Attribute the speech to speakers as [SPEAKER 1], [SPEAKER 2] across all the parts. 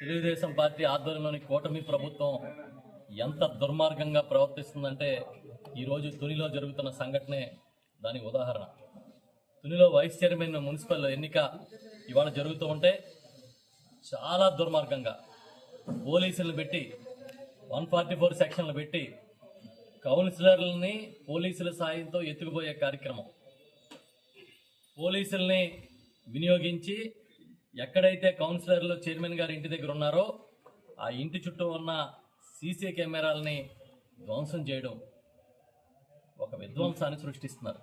[SPEAKER 1] Telugu Desam party ఆధ్వర్యంలోని కూటమి ప్రభుత్వం ఎంత దుర్మార్గంగా ప్రవర్తిస్తుందంటే ఈరోజు తునిలో జరుగుతున్న సంఘటనే దానికి ఉదాహరణ. తునిలో వైస్ చైర్మన్ మున్సిపల్ ఎన్నిక ఇవాళ జరుగుతూ ఉంటే చాలా దుర్మార్గంగా పోలీసులను పెట్టి వన్ ఫార్టీ ఫోర్ సెక్షన్లు పెట్టి కౌన్సిలర్లని పోలీసుల సాయంతో ఎత్తుకుపోయే కార్యక్రమం. పోలీసుల్ని వినియోగించి ఎక్కడైతే కౌన్సిలర్లు చైర్మన్ గారి ఇంటి దగ్గర ఉన్నారో ఆ ఇంటి చుట్టూ ఉన్న సీసీ కెమెరాలని ధ్వంసం చేయడం ఒక విధ్వంసాన్ని సృష్టిస్తున్నారు.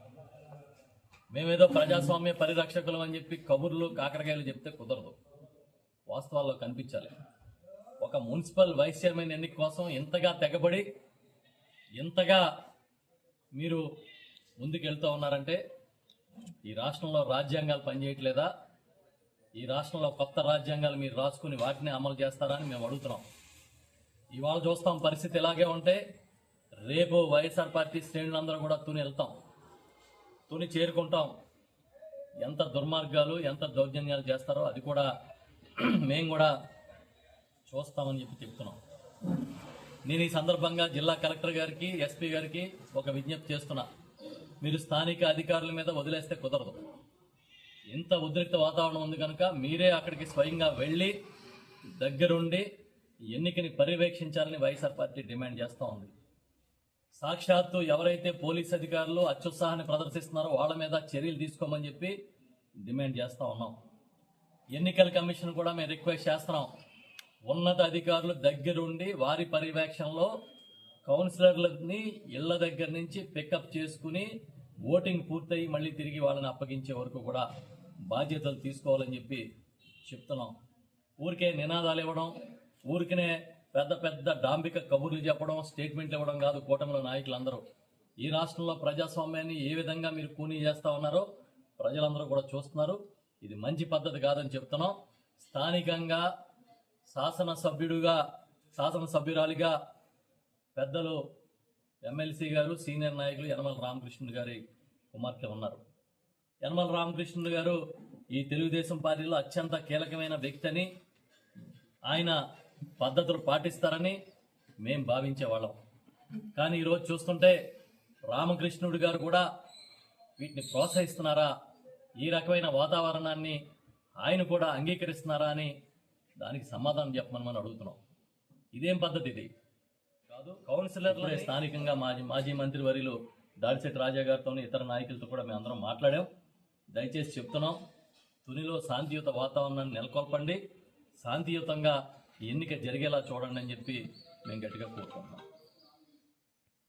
[SPEAKER 1] మేమేదో ప్రజాస్వామ్య పరిరక్షకులం అని చెప్పి కబుర్లు కాకరకాయలు చెప్తే కుదరదు. వాస్తవాల్లో కనిపించాలి. ఒక మున్సిపల్ వైస్ చైర్మన్ ఎన్నిక కోసం ఇంతగా తెగబడి ఇంతగా మీరు ముందుకెళ్తూ ఉన్నారంటే ఈ రాష్ట్రంలో రాజ్యాంగాలు పనిచేయట్లేదా? ఈ రాష్ట్రంలో కొత్త రాజ్యాంగాలు మీరు రాసుకుని వాటిని అమలు చేస్తారని మేము అడుగుతున్నాం. ఇవాళ చూస్తాం పరిస్థితి ఇలాగే ఉంటే రేపు వైఎస్ఆర్ పార్టీ శ్రేణులందరూ కూడా తుని వెళ్తాం. తుని చేరుకుంటాం. ఎంత దుర్మార్గాలు ఎంత దౌర్జన్యాలు చేస్తారో అది కూడా మేము కూడా చూస్తామని చెప్పి చెప్తున్నాం. నేను ఈ సందర్భంగా జిల్లా కలెక్టర్ గారికి ఎస్పీ గారికి ఒక విజ్ఞప్తి చేస్తున్నా. మీరు స్థానిక అధికారుల మీద వదిలేస్తే కుదరదు. ఇంత ఉద్రిక్త వాతావరణం ఉంది కనుక మీరే అక్కడికి స్వయంగా వెళ్ళి దగ్గరుండి ఎన్నికని పర్యవేక్షించాలని వైఎస్ఆర్ పార్టీ డిమాండ్ చేస్తూ ఉంది. సాక్షాత్తు ఎవరైతే పోలీస్ అధికారులు అత్యుత్సాహాన్ని ప్రదర్శిస్తున్నారో వాళ్ళ మీద చర్యలు తీసుకోమని చెప్పి డిమాండ్ చేస్తూ ఉన్నాం. ఎన్నికల కమిషన్ కూడా మేము రిక్వెస్ట్ చేస్తున్నాం. ఉన్నత అధికారులు దగ్గరుండి వారి పర్యవేక్షణలో కౌన్సిలర్లని ఇళ్ళ దగ్గర నుంచి పికప్ చేసుకుని ఓటింగ్ పూర్తయి మళ్ళీ తిరిగి వాళ్ళని అప్పగించే వరకు కూడా బాధ్యతలు తీసుకోవాలని చెప్పి చెప్తున్నాం. ఊరికే నినాదాలు ఇవ్వడం ఊరికనే పెద్ద పెద్ద డాంబిక కబుర్లు చెప్పడం స్టేట్మెంట్లు ఇవ్వడం కాదు కూటమిలో నాయకులందరూ. ఈ రాష్ట్రంలో ప్రజాస్వామ్యాన్ని ఏ విధంగా మీరు కూనీ చేస్తా ఉన్నారో ప్రజలందరూ కూడా చూస్తున్నారు. ఇది మంచి పద్ధతి కాదని చెప్తున్నాం. స్థానికంగా శాసనసభ్యుడుగా శాసనసభ్యురాలిగా పెద్దలు ఎమ్మెల్సీ గారు సీనియర్ నాయకులు యనమల రామకృష్ణుడు గారి కుమార్తె ఉన్నారు. యనమల రామకృష్ణుడు గారు ఈ తెలుగుదేశం పార్టీలో అత్యంత కీలకమైన వ్యక్తి అని ఆయన పద్ధతులు పాటిస్తారని మేం భావించేవాళ్ళం. కానీ ఈరోజు చూస్తుంటే రామకృష్ణుడు గారు కూడా వీటిని ప్రోత్సహిస్తున్నారా ఈ రకమైన వాతావరణాన్ని ఆయన కూడా అంగీకరిస్తున్నారా అని దానికి సమాధానం చెప్పమని మనం అడుగుతున్నాం. ఇదేం పద్ధతి ఇది? కాదు కౌన్సిలర్లు స్థానికంగా మాజీ మాజీ మంత్రి వర్యులు దాడిశెట్టి రాజా గారితో ఇతర నాయకులతో కూడా మేము అందరం మాట్లాడాం. దయచేసి చెప్తున్నాం తునిలో శాంతియుత వాతావరణాన్ని నెలకొల్పండి. శాంతియుతంగా ఎన్నిక జరిగేలా చూడండి అని చెప్పి మేము గట్టిగా కోరుకుంటున్నాం.